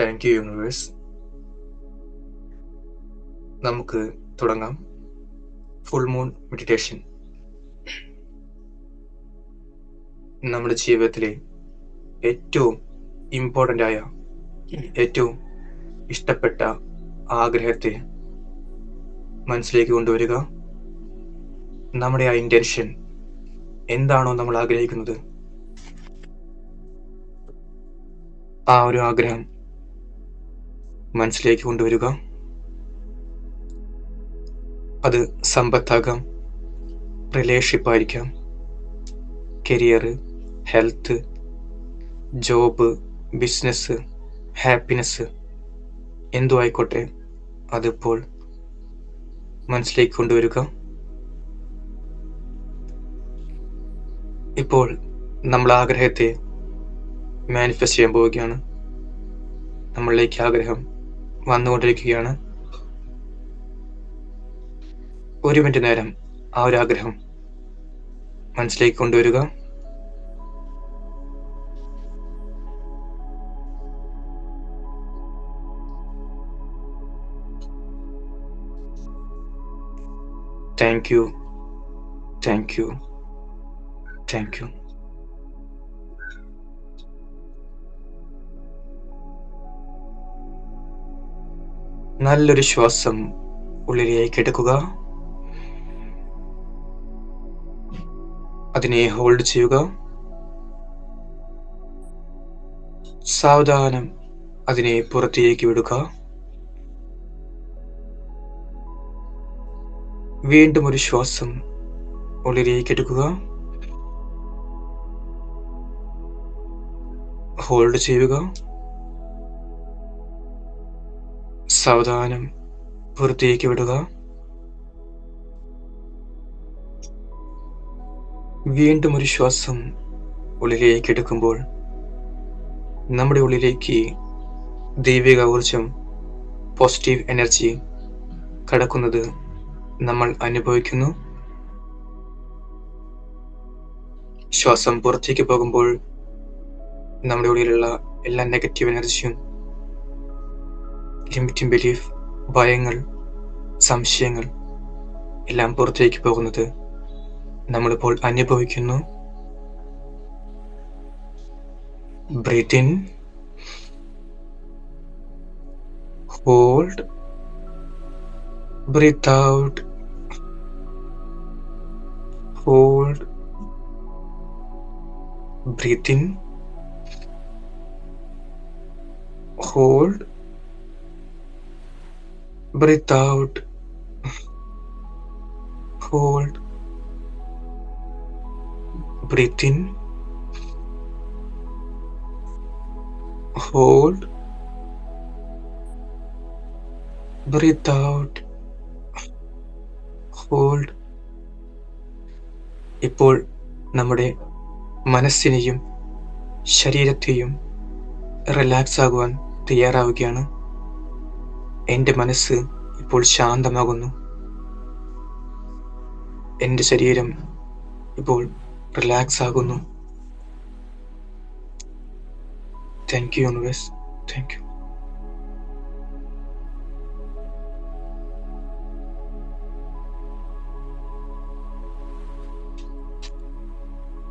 Thank you universe നമുക്ക് തുടങ്ങാം. Full moon meditation നമ്മുടെ ജീവിതത്തിലെ ഏറ്റവും ഇമ്പോർട്ടന്റ് ആയ ഏറ്റവും ഇഷ്ടപ്പെട്ട ആഗ്രഹത്തെ മനസ്സിലേക്ക് കൊണ്ടുവരിക. നമ്മുടെ ആ ഇന്റൻഷൻ എന്താണോ നമ്മൾ ആഗ്രഹിക്കുന്നത്. ആ ഒരു ആഗ്രഹം മനസ്സിലേക്ക് കൊണ്ടുവരിക. അത് സമ്പത്താകാം റിലേഷൻഷിപ്പ് ആയിരിക്കാം career health job business happiness എന്തു ആയിക്കോട്ടെ അതിപ്പോൾ മനസ്സിലേക്ക് കൊണ്ടുവരിക. ഇപ്പോൾ നമ്മൾ ആഗ്രഹത്തെ മാനിഫെസ്റ്റ് ചെയ്യാൻ പോവുകയാണ്. നമ്മളിലേക്ക് ആഗ്രഹം വന്നുകൊണ്ടിരിക്കുകയാണ്. ഒരു മിനിറ്റ് നേരം ആ ഒരു ആഗ്രഹം മനസ്സിലേക്ക് കൊണ്ടുവരിക. Thank you thank you thank you നല്ലൊരു ശ്വാസം ഉള്ളിലേക്ക് എടുക്കുക. അതിനെ ഹോൾഡ് ചെയ്യുക. സാവധാനം അതിനെ പുറത്തേക്ക് വിടുക. വീണ്ടും ഒരു ശ്വാസം ഉള്ളിലേക്ക് എടുക്കുക. ഹോൾഡ് ചെയ്യുക. സാവധാനം പുറത്തേക്ക് വിടുക. വീണ്ടും ഒരു ശ്വാസം ഉള്ളിലേക്ക് എടുക്കുമ്പോൾ നമ്മുടെ ഉള്ളിലേക്ക് ദൈവിക ഊർജം പോസിറ്റീവ് എനർജി കടക്കുന്നത് നമ്മൾ അനുഭവിക്കുന്നു. ശ്വാസം പുറത്തേക്ക് പോകുമ്പോൾ നമ്മുടെ ഉള്ളിലുള്ള എല്ലാ നെഗറ്റീവ് എനർജിയും ലിമിറ്റിംഗ് ബിലീഫ് ഭയങ്ങൾ സംശയങ്ങൾ എല്ലാം പുറത്തേക്ക് പോകുന്നത് നമ്മളിപ്പോൾ അനുഭവിക്കുന്നു. Breathe hold breathe out hold breathe hold breathe out hold breathe in hold breathe out hold ഇപ്പോൾ നമ്മുടെ മനസ്സിനെയും ശരീരത്തെയും റിലാക്സ് ആകുവാൻ തയ്യാറാവുകയാണ് എന്റെ മനസ്സ് ഇപ്പോൾ ശാന്തമാകുന്നു. എന്റെ ശരീരം ഇപ്പോൾ റിലാക്സ് ആകുന്നു. Thank you universe thank you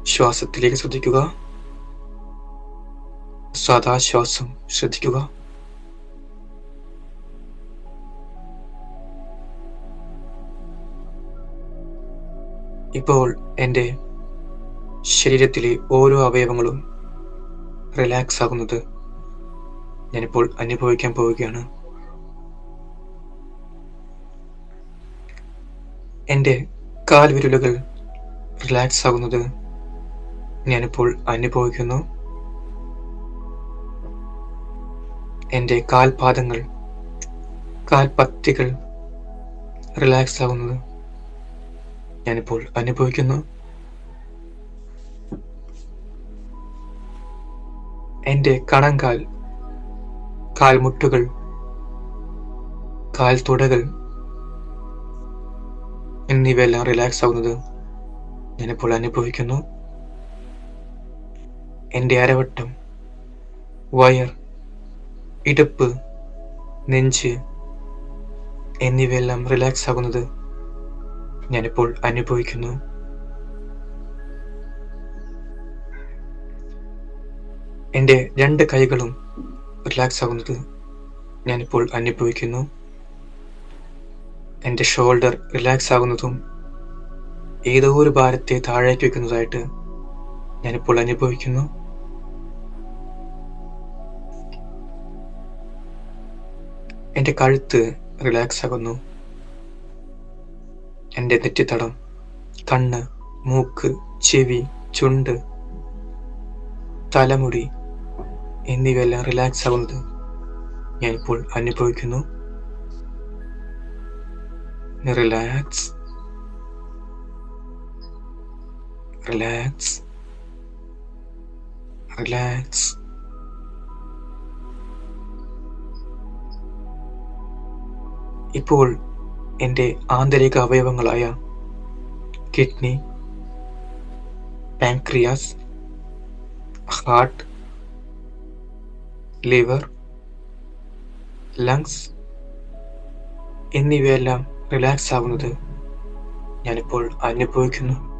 ശ്വാസത്തിലേക്ക് ശ്രദ്ധിക്കുക. സദാശ്വാസം ശ്രദ്ധിക്കുക. ഇപ്പോൾ എന്റെ ശരീരത്തിലെ ഓരോ അവയവങ്ങളും റിലാക്സ് ആകുന്നത് ഞാനിപ്പോൾ അനുഭവിക്കാൻ പോവുകയാണ്. എന്റെ കാൽവിരലുകൾ റിലാക്സ് ആകുന്നത് ഞാനിപ്പോൾ അനുഭവിക്കുന്നു. എന്റെ കാൽപാദങ്ങൾ കാൽപത്തികൾ റിലാക്സ് ആകുന്നത് ഞാനിപ്പോൾ അനുഭവിക്കുന്നു. എന്റെ കണങ്കാൽ കാൽമുട്ടുകൾ കാൽ തുടകൾ എന്നിവയെല്ലാം റിലാക്സ് ആവുന്നത് ഞാനിപ്പോൾ അനുഭവിക്കുന്നു. എന്റെ അരവട്ടം വയർ ഇടുപ്പ് നെഞ്ച് എന്നിവയെല്ലാം റിലാക്സ് ആകുന്നത് ഞാനിപ്പോൾ അനുഭവിക്കുന്നു. എന്റെ രണ്ട് കൈകളും റിലാക്സ് ആകുന്നത് ഞാനിപ്പോൾ അനുഭവിക്കുന്നു. എന്റെ ഷോൾഡർ റിലാക്സ് ആകുന്നതും ഏതോ ഒരു ഭാരത്തെ താഴേക്ക് വെക്കുന്നതായിട്ട് ഞാനിപ്പോൾ അനുഭവിക്കുന്നു. എന്റെ കഴുത്ത് റിലാക്സ് ആകുന്നു എന്റെ നെറ്റിത്തടം കണ്ണ് മൂക്ക് ചെവി ചുണ്ട് തലമുടി എന്നിവയെല്ലാം റിലാക്സ് ആവുന്നത് ഞാൻ ഇപ്പോൾ അനുഭവിക്കുന്നു. റിലാക്സ് റിലാക്സ് റിലാക്സ് ഇപ്പോൾ എന്റെ ആന്തരിക അവയവങ്ങളായ kidney pancreas heart liver lungs എന്നിവയെല്ലാം റിലാക്സ് ആവുന്നത് ഞാനിപ്പോൾ അനുഭവിക്കുന്നു.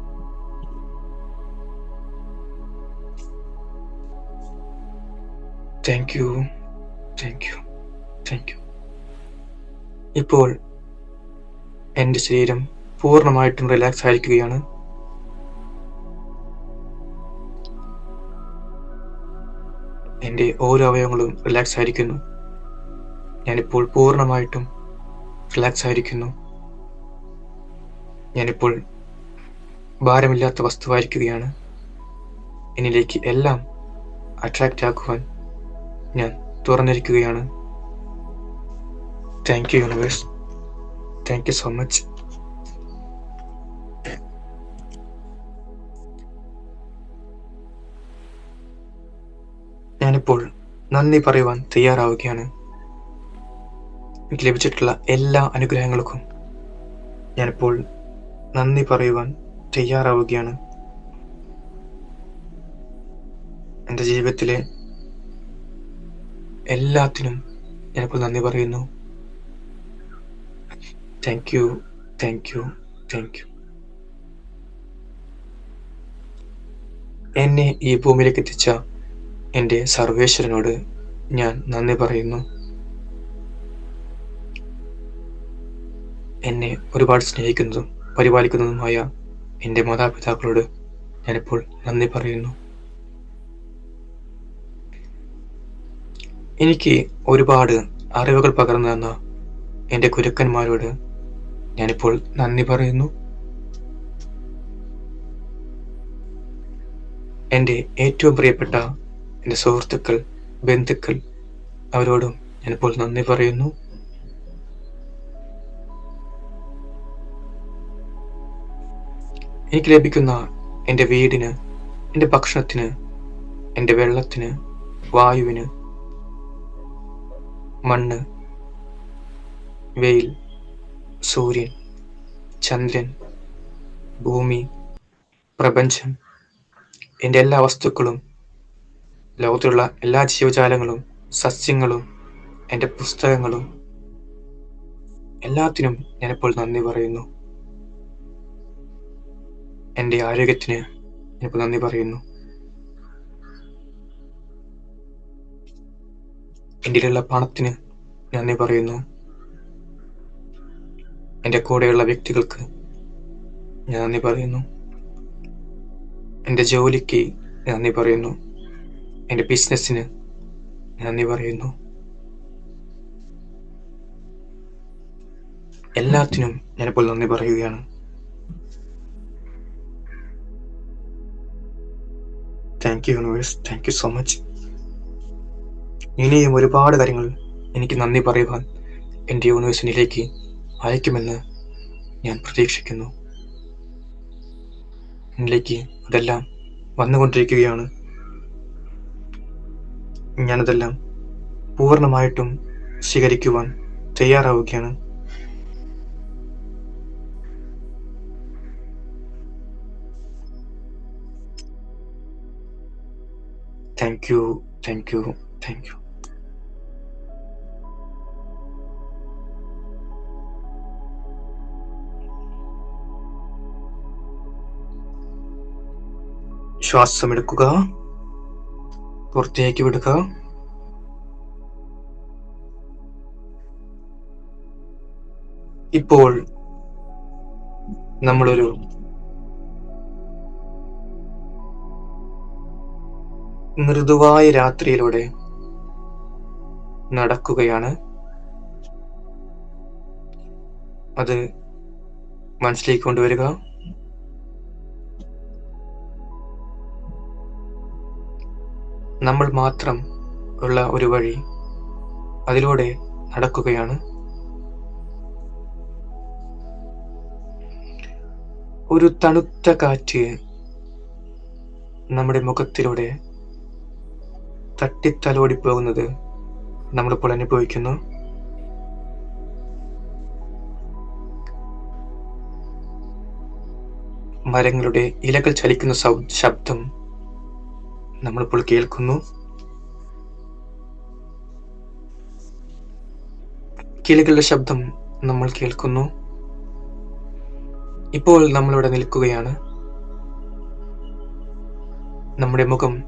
Thank you thank you thank you. ഇപ്പോൾ എന്റെ ശരീരം പൂർണമായിട്ടും റിലാക്സ് ആയിരിക്കുകയാണ്. എന്റെ ഓരോ അവയവങ്ങളും റിലാക്സ് ആയിരിക്കുന്നു. ഞാനിപ്പോൾ പൂർണമായിട്ടും റിലാക്സ് ആയിരിക്കുന്നു. ഞാനിപ്പോൾ ഭാരമില്ലാത്ത വസ്തുവായിരിക്കുകയാണ്. എന്നിലേക്ക് എല്ലാം അട്രാക്റ്റ് ആക്കുവാൻ ഞാൻ തുറന്നിരിക്കുകയാണ്. Thank you universe thank you so much ഞാനിപ്പോൾ നന്ദി പറയുവാൻ തയ്യാറാവുകയാണ്. എനിക്ക് ലഭിച്ചിട്ടുള്ള എല്ലാ അനുഗ്രഹങ്ങൾക്കും ഞാനിപ്പോൾ നന്ദി പറയുവാൻ തയ്യാറാവുകയാണ്. എന്റെ ജീവിതത്തിലെ എല്ലാത്തിനും ഞാനിപ്പോൾ നന്ദി പറയുന്നു. Thank you thank you thank you എന്നെ ഈ ഭൂമിയിലേക്ക് എത്തിച്ച എന്റെ സർവേശ്വരനോട് ഞാൻ നന്ദി പറയുന്നു. എന്നെ ഒരുപാട് സ്നേഹിക്കുന്നതും പരിപാലിക്കുന്നതുമായ എന്റെ മാതാപിതാക്കളോട് ഞാനിപ്പോൾ നന്ദി പറയുന്നു. എനിക്ക് ഒരുപാട് അറിവുകൾ പകർന്നു തന്ന എന്റെ ഗുരുക്കന്മാരോട് ഞാനിപ്പോൾ നന്ദി പറയുന്നു. എന്റെ ഏറ്റവും പ്രിയപ്പെട്ട എന്റെ സുഹൃത്തുക്കൾ ബന്ധുക്കൾ അവരോടും ഞാനിപ്പോൾ നന്ദി പറയുന്നു. എനിക്ക് ലഭിക്കുന്ന എന്റെ വീടിന് എന്റെ ഭക്ഷണത്തിന് എന്റെ വെള്ളത്തിന് വായുവിന് മണ്ണ് വെയിൽ സൂര്യൻ ചന്ദ്രൻ ഭൂമി പ്രപഞ്ചം എന്റെ എല്ലാ വസ്തുക്കളും ലോകത്തിലുള്ള എല്ലാ ജീവജാലങ്ങളും സസ്യങ്ങളും എന്റെ പുസ്തകങ്ങളും എല്ലാത്തിനും ഞാനിപ്പോൾ നന്ദി പറയുന്നു. എന്റെ ആരോഗ്യത്തിന് ഞാനിപ്പോൾ നന്ദി പറയുന്നു. എന്റെ പണത്തിന് നന്ദി പറയുന്നു. എന്റെ കൂടെയുള്ള വ്യക്തികൾക്ക് ഞാൻ നന്ദി പറയുന്നു. എന്റെ ജോലിക്ക് നന്ദി പറയുന്നു. എന്റെ ബിസിനസ്സിന് ഞാൻ നന്ദി പറയുന്നു. എല്ലാത്തിനും ഞാനിപ്പോൾ നന്ദി പറയുകയാണ്. Thank you universe thank you so much ഇനിയും ഒരുപാട് കാര്യങ്ങൾ എനിക്ക് നന്ദി പറയുവാൻ എന്റെ യൂണിവേഴ്സിറ്റിയിലേക്ക് അയക്കുമെന്ന് ഞാൻ പ്രതീക്ഷിക്കുന്നു. എന്നിലേക്ക് അതെല്ലാം വന്നുകൊണ്ടിരിക്കുകയാണ്. ഞാനതെല്ലാം പൂർണമായിട്ടും സ്വീകരിക്കുവാൻ തയ്യാറാവുകയാണ്. Thank you thank you thank you ശ്വാസമെടുക്കുക. പുറത്തേക്ക് വിടുക. ഇപ്പോൾ നമ്മളൊരു മൃദുവായ രാത്രിയിലൂടെ നടക്കുകയാണ്. അത് മനസ്സിലേക്ക് കൊണ്ടുവരിക. നമ്മൾ മാത്രം ഉള്ള ഒരു വഴി അതിലൂടെ നടക്കുകയാണ്. ഒരു തണുത്ത കാറ്റ് നമ്മുടെ മുഖത്തിലൂടെ തട്ടിത്തലോടി പോകുന്നത് നമ്മളിപ്പോൾ അനുഭവിക്കുന്നു. മരങ്ങളുടെ ഇലകൾ ചലിക്കുന്ന ശബ്ദം നമ്മളിപ്പോൾ കേൾക്കുന്നു. കിളികളുടെ ശബ്ദം നമ്മൾ കേൾക്കുന്നു. ഇപ്പോൾ നമ്മളിവിടെ നിൽക്കുകയാണ്. നമ്മുടെ മുഖം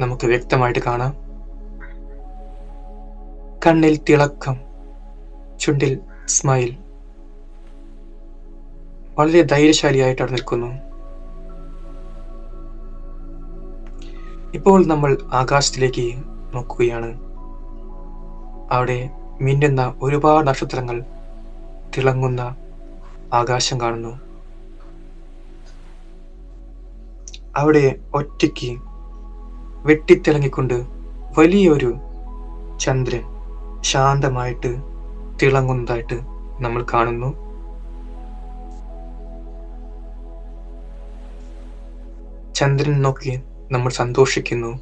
നമുക്ക് വ്യക്തമായിട്ട് കാണാം. കണ്ണിൽ തിളക്കം ചുണ്ടിൽ സ്മൈൽ വളരെ ധൈര്യശാലിയായിട്ട് അവിടെ നിൽക്കുന്നു. ഇപ്പോൾ നമ്മൾ ആകാശത്തിലേക്ക് നോക്കുകയാണ്. അവിടെ മിന്നുന്ന ഒരുപാട് നക്ഷത്രങ്ങൾ തിളങ്ങുന്ന ആകാശം കാണുന്നു. അവിടെ ഒറ്റയ്ക്ക് വെട്ടിത്തിളങ്ങിക്കൊണ്ട് വലിയൊരു ചന്ദ്രൻ ശാന്തമായിട്ട് തിളങ്ങുന്നതായിട്ട് നമ്മൾ കാണുന്നു. ചന്ദ്രൻ നോക്കി നമ്മൾ സന്തോഷിക്കുന്നു.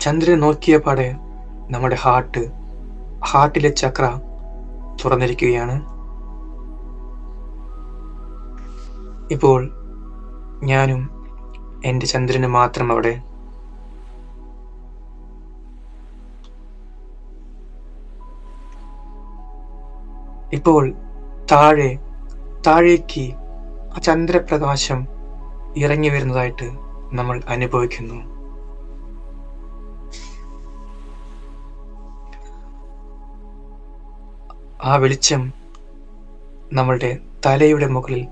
ചന്ദ്രൻ നോക്കിയ പാടെ നമ്മുടെ ഹാർട്ട് ഹാർട്ടിലെ ചക്ര തുറന്നിരിക്കുകയാണ്. ഇപ്പോൾ ഞാനും എന്റെ ചന്ദ്രന് മാത്രം അവിടെ. ഇപ്പോൾ താഴെ താഴേക്ക് ആ ചന്ദ്രപ്രകാശം ഇറങ്ങി വരുന്നതായിട്ട് നമ്മൾ അനുഭവിക്കുന്നു. ആ വെളിച്ചം നമ്മളുടെ തലയുടെ മുകളിൽ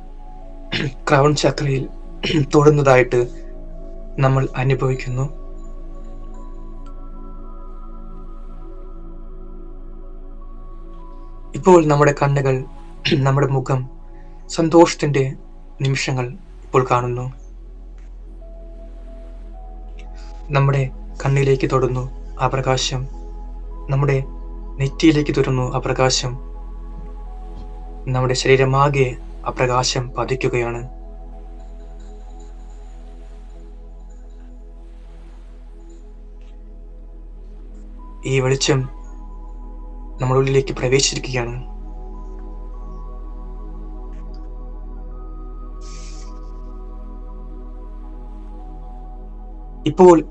ക്രൗൺ ചക്രയിൽ തൊടുന്നതായിട്ട് നമ്മൾ അനുഭവിക്കുന്നു. ഇപ്പോൾ നമ്മുടെ കണ്ണുകൾ നമ്മുടെ മുഖം സന്തോഷത്തിന്റെ നിമിഷങ്ങൾ ഇപ്പോൾ കാണുന്നു. നമ്മുടെ കണ്ണിലേക്ക് തൊടുന്നു ആ പ്രകാശം. നമ്മുടെ നെറ്റിയിലേക്ക് തുരുന്നു ആ പ്രകാശം. നമ്മുടെ ശരീരമാകെ ആ പ്രകാശം പതിക്കുകയാണ്. ഈ വെളിച്ചം നമ്മുടെ ഉള്ളിലേക്ക് പ്രവേശിച്ചിരിക്കുകയാണ്. ഇപ്പോൾ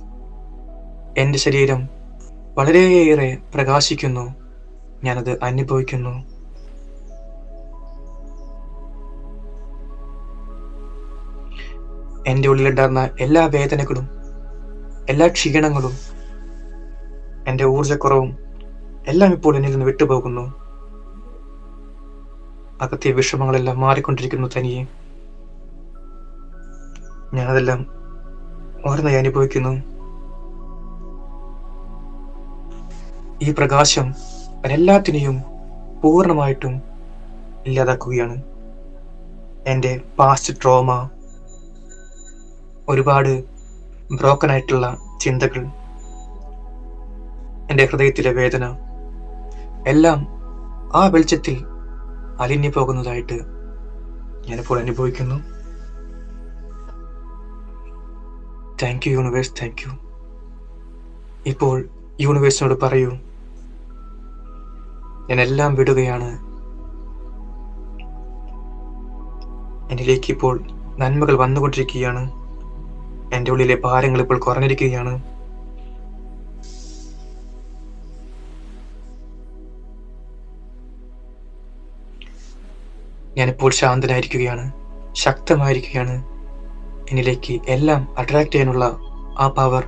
എന്റെ ശരീരം വളരെയേറെ പ്രകാശിക്കുന്നു. ഞാനത് അനുഭവിക്കുന്നു. എന്റെ ഉള്ളിലുണ്ടായിരുന്ന എല്ലാ വേദനകളും എല്ലാ ക്ഷീണങ്ങളും എന്റെ ഊർജക്കുറവും എല്ലാം ഇപ്പോൾ എന്നിൽ നിന്ന് വിട്ടുപോകുന്നു. അകത്തെ വിഷമങ്ങളെല്ലാം മാറിക്കൊണ്ടിരിക്കുന്നു തനിയെ. ഞാനതെല്ലാം ഓരോന്നായി അനുഭവിക്കുന്നു. ഈ പ്രകാശം എല്ലാത്തിനെയും പൂർണമായിട്ടും ഇല്ലാതാക്കുകയാണ്. എന്റെ പാസ്റ്റ് ട്രോമ ഒരുപാട് ബ്രോക്കൺ ആയിട്ടുള്ള ചിന്തകൾ എന്റെ ഹൃദയത്തിലെ വേദന എല്ലാം ആ വെളിച്ചത്തിൽ അലിഞ്ഞു പോകുന്നതായിട്ട് ഞാനിപ്പോൾ അനുഭവിക്കുന്നു. Thank you universe thank you ഇപ്പോൾ യൂണിവേഴ്സിനോട് പറയൂ. ഞാൻ എല്ലാം വിടുകയാണ്. എന്നിലേക്ക് ഇപ്പോൾ നന്മകൾ വന്നുകൊണ്ടിരിക്കുകയാണ്. എന്റെ ഉള്ളിലെ ഭാരങ്ങൾ ഇപ്പോൾ കുറഞ്ഞിരിക്കുകയാണ്. ഞാനിപ്പോൾ ശാന്തനായിരിക്കുകയാണ്. ശക്തമായിരിക്കുകയാണ്. എന്നിലേക്ക് എല്ലാം അട്രാക്റ്റ് ചെയ്യാനുള്ള ആ പവർ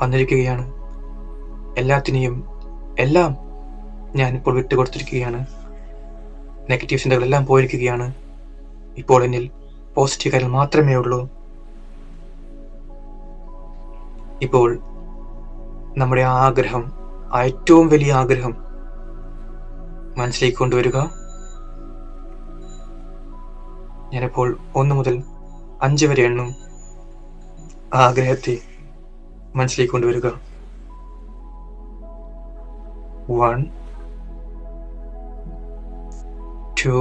വന്നിരിക്കുകയാണ്. എല്ലാത്തിനെയും എല്ലാം ഞാൻ ഞാനിപ്പോൾ വിട്ടുകൊടുത്തിരിക്കുകയാണ്. നെഗറ്റീവ് ചിന്തകളെല്ലാം പോയിരിക്കുകയാണ്. ഇപ്പോൾ എന്നിൽ പോസിറ്റീവ് കാര്യങ്ങൾ മാത്രമേ ഉള്ളൂ. ഇപ്പോൾ നമ്മുടെ ആ ആഗ്രഹം ആ ഏറ്റവും വലിയ ആഗ്രഹം മനസ്സിലേക്ക് കൊണ്ടുവരിക. ഞാനിപ്പോൾ ഒന്ന് മുതൽ അഞ്ച് വരെ എണ്ണും ആഗ്രഹത്തെ മനസ്സിലേക്ക് കൊണ്ടുവരിക. One two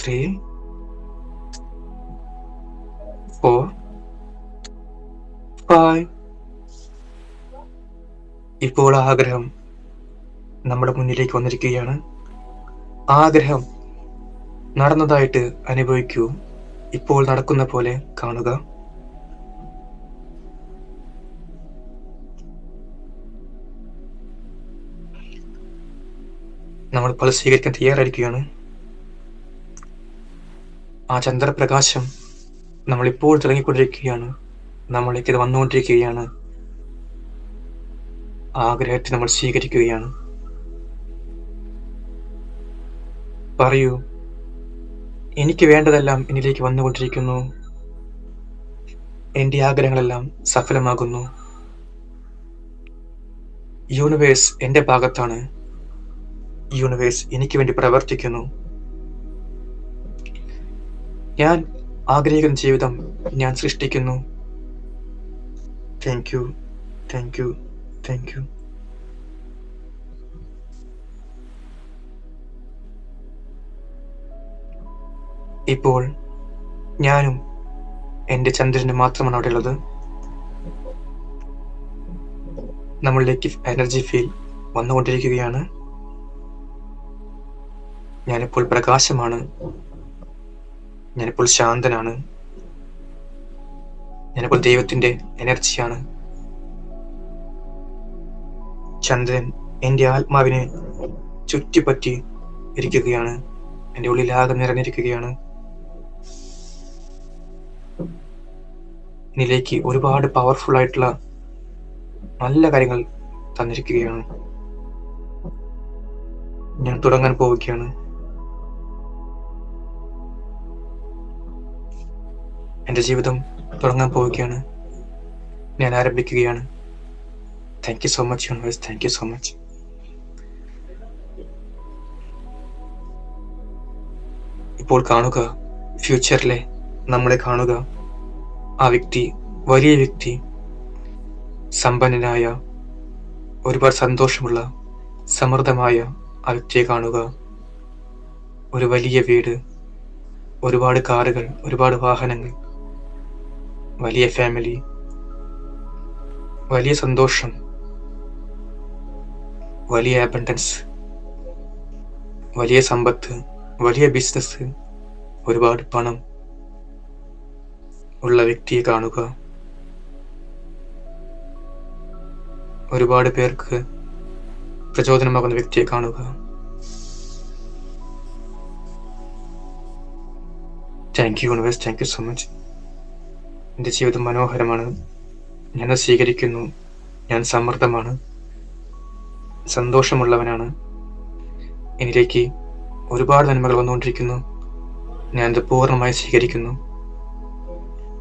three four five ഇപ്പോൾ ആഗ്രഹം നമ്മുടെ മുന്നിലേക്ക് വന്നിരിക്കുകയാണ്. ആഗ്രഹം നടന്നതായിട്ട് അനുഭവിക്കൂ. ഇപ്പോൾ നടക്കുന്ന പോലെ കാണുക. നമ്മൾ പല സ്വീകരിക്കാൻ തയ്യാറായിരിക്കുകയാണ്. ആ ചന്ദ്രപ്രകാശം നമ്മളിപ്പോൾ തിളങ്ങിക്കൊണ്ടിരിക്കുകയാണ്. നമ്മളിലേക്ക് ഇത് വന്നുകൊണ്ടിരിക്കുകയാണ്. ആഗ്രഹത്തെ നമ്മൾ സ്വീകരിക്കുകയാണ്. പറയൂ എനിക്ക് വേണ്ടതെല്ലാം എന്നിലേക്ക് വന്നുകൊണ്ടിരിക്കുന്നു. എന്റെ ആഗ്രഹങ്ങളെല്ലാം സഫലമാകുന്നു. യൂണിവേഴ്സ് എന്റെ ഭാഗത്താണ്. യൂണിവേഴ്സ് എനിക്ക് വേണ്ടി പ്രവർത്തിക്കുന്നു. ഞാൻ ആഗ്രഹിക്കുന്ന ജീവിതം ഞാൻ സൃഷ്ടിക്കുന്നു. Thank you thank you thank you ഇപ്പോൾ ഞാനും എന്റെ ചന്ദ്രനും മാത്രമാണ് അവിടെ ഉള്ളത് നമ്മളിലേക്ക് എനർജി ഫീൽ വന്നുകൊണ്ടിരിക്കുകയാണ്. ഞാനിപ്പോൾ പ്രകാശമാണ്. ഞാനിപ്പോൾ ശാന്തനാണ്. ഞാനിപ്പോൾ ദൈവത്തിന്റെ എനർജിയാണ്. ചന്ദ്രൻ എന്റെ ആത്മാവിനെ ചുറ്റിപ്പറ്റി ഇരിക്കുകയാണ്. എന്റെ ഉള്ളിലാകെ നിറഞ്ഞിരിക്കുകയാണ്. എന്നിലേക്ക് ഒരുപാട് പവർഫുൾ ആയിട്ടുള്ള നല്ല കാര്യങ്ങൾ തന്നിരിക്കുകയാണ്. ഞാൻ തുടങ്ങാൻ പോവുകയാണ്. എന്റെ ജീവിതം തുടങ്ങാൻ പോവുകയാണ്. ഞാൻ ആരംഭിക്കുകയാണ്. Thank you so much universe thank you so much ഇപ്പോൾ കാണുക ഫ്യൂച്ചറിലെ നമ്മളെ കാണുക. ആ വ്യക്തി വലിയ വ്യക്തി സമ്പന്നനായ ഒരുപാട് സന്തോഷമുള്ള സമൃദ്ധമായ ആ വ്യക്തിയെ കാണുക. ഒരു വലിയ വീട് ഒരുപാട് കാറുകൾ ഒരുപാട് വാഹനങ്ങൾ വലിയ ഫാമിലി വലിയ സന്തോഷം വലിയ അബണ്ടൻസ് വലിയ സമ്പത്ത് വലിയ ബിസിനസ് ഒരുപാട് പണം. ഉള്ള വ്യക്തിയെ കാണുക. ഒരുപാട് പേർക്ക് പ്രചോദനമാകുന്ന വ്യക്തിയെ കാണുക. Thank you universe thank you so much എന്റെ ജീവിതം മനോഹരമാണ്. ഞാൻ സ്വീകരിക്കുന്നു. ഞാൻ സമ്മർദ്ദമാണ് സന്തോഷമുള്ളവനാണ്. എന്നിലേക്ക് ഒരുപാട് നന്മകൾ വന്നുകൊണ്ടിരിക്കുന്നു. ഞാൻ ഇത് പൂർണമായി സ്വീകരിക്കുന്നു.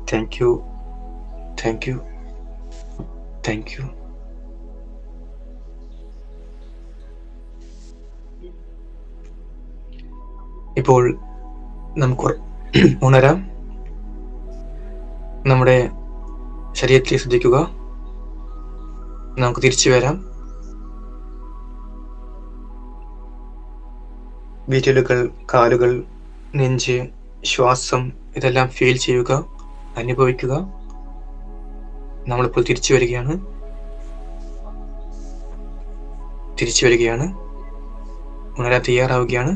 Thank you. Thank you. Thank you. ഇപ്പോൾ നമുക്ക് ഉണരാം നമ്മുടെ ശരീരത്തിൽ ശ്രദ്ധിക്കുക നമുക്ക് തിരിച്ചു വരാം വിരലുകൾ കാലുകൾ നെഞ്ച് ശ്വാസം ഇതെല്ലാം ഫീൽ ചെയ്യുക അനുഭവിക്കുക. നമ്മളിപ്പോൾ തിരിച്ചു വരികയാണ്. തിരിച്ചു വരികയാണ്. ഉണരാൻ തയ്യാറാവുകയാണ്.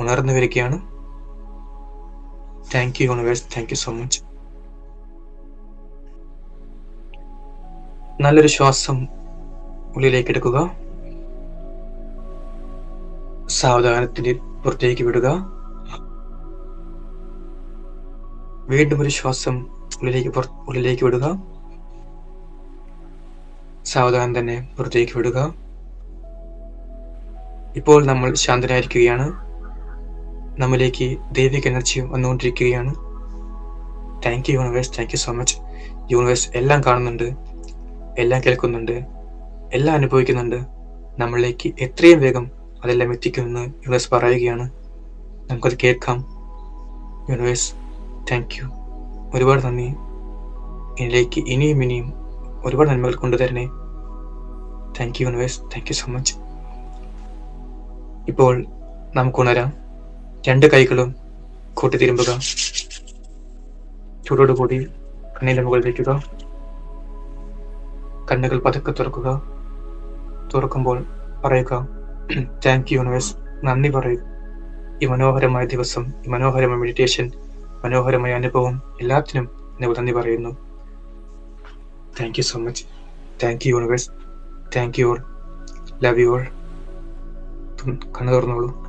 ഉണർന്നു വരികയാണ്. Thank you universe thank you so much നല്ലൊരു ശ്വാസം ഉള്ളിലേക്ക് എടുക്കുക. സാവധാനത്തിന്റെ പുറത്തേക്ക് വിടുക. വീണ്ടും ഒരു ശ്വാസം ഉള്ളിലേക്ക് ഉള്ളിലേക്ക് വിടുക. സാവധാനം തന്നെ പുറത്തേക്ക് വിടുക. ഇപ്പോൾ നമ്മൾ ശാന്തനായിരിക്കുകയാണ് നമ്മിലേക്ക് ദൈവിക എനർജി വന്നുകൊണ്ടിരിക്കുകയാണ്. Thank you universe thank you so much universe എല്ലാം കാണുന്നുണ്ട്. എല്ലാം കേൾക്കുന്നുണ്ട്. എല്ലാം അനുഭവിക്കുന്നുണ്ട്. നമ്മളിലേക്ക് എത്രയും വേഗം അതെല്ലാം എത്തിക്കുമെന്ന് യൂണിവേഴ്സ് പറയുകയാണ്. നമുക്കത് കേൾക്കാം. യൂണിവേഴ്സ് താങ്ക് യു ഒരുപാട് നന്ദി. എന്നിലേക്ക് ഇനിയും ഇനിയും ഒരുപാട് നന്മകൾ കൊണ്ടുതരണേ. Thank you universe thank you so much ഇപ്പോൾ നമുക്ക് ഉണരാം രണ്ട് കൈകളും കൂട്ടി തിരുമ്പുക ചൂടോടുകൂടി കണ്ണിന്റെ മുകളിൽ വയ്ക്കുക. കണ്ണുകൾ പതുക്കെ തുറക്കുക. തുറക്കുമ്പോൾ പറയുക താങ്ക് യു യൂണിവേഴ്സ് നന്ദി പറയുക ഈ മനോഹരമായ ദിവസം ഈ മനോഹരമായ മെഡിറ്റേഷൻ മനോഹരമായ അനുഭവം എല്ലാത്തിനും എന്നെ നന്ദി പറയുന്നു. Thank you so much thank you universe thank you all love you all കണ്ണു തുറന്നോളൂ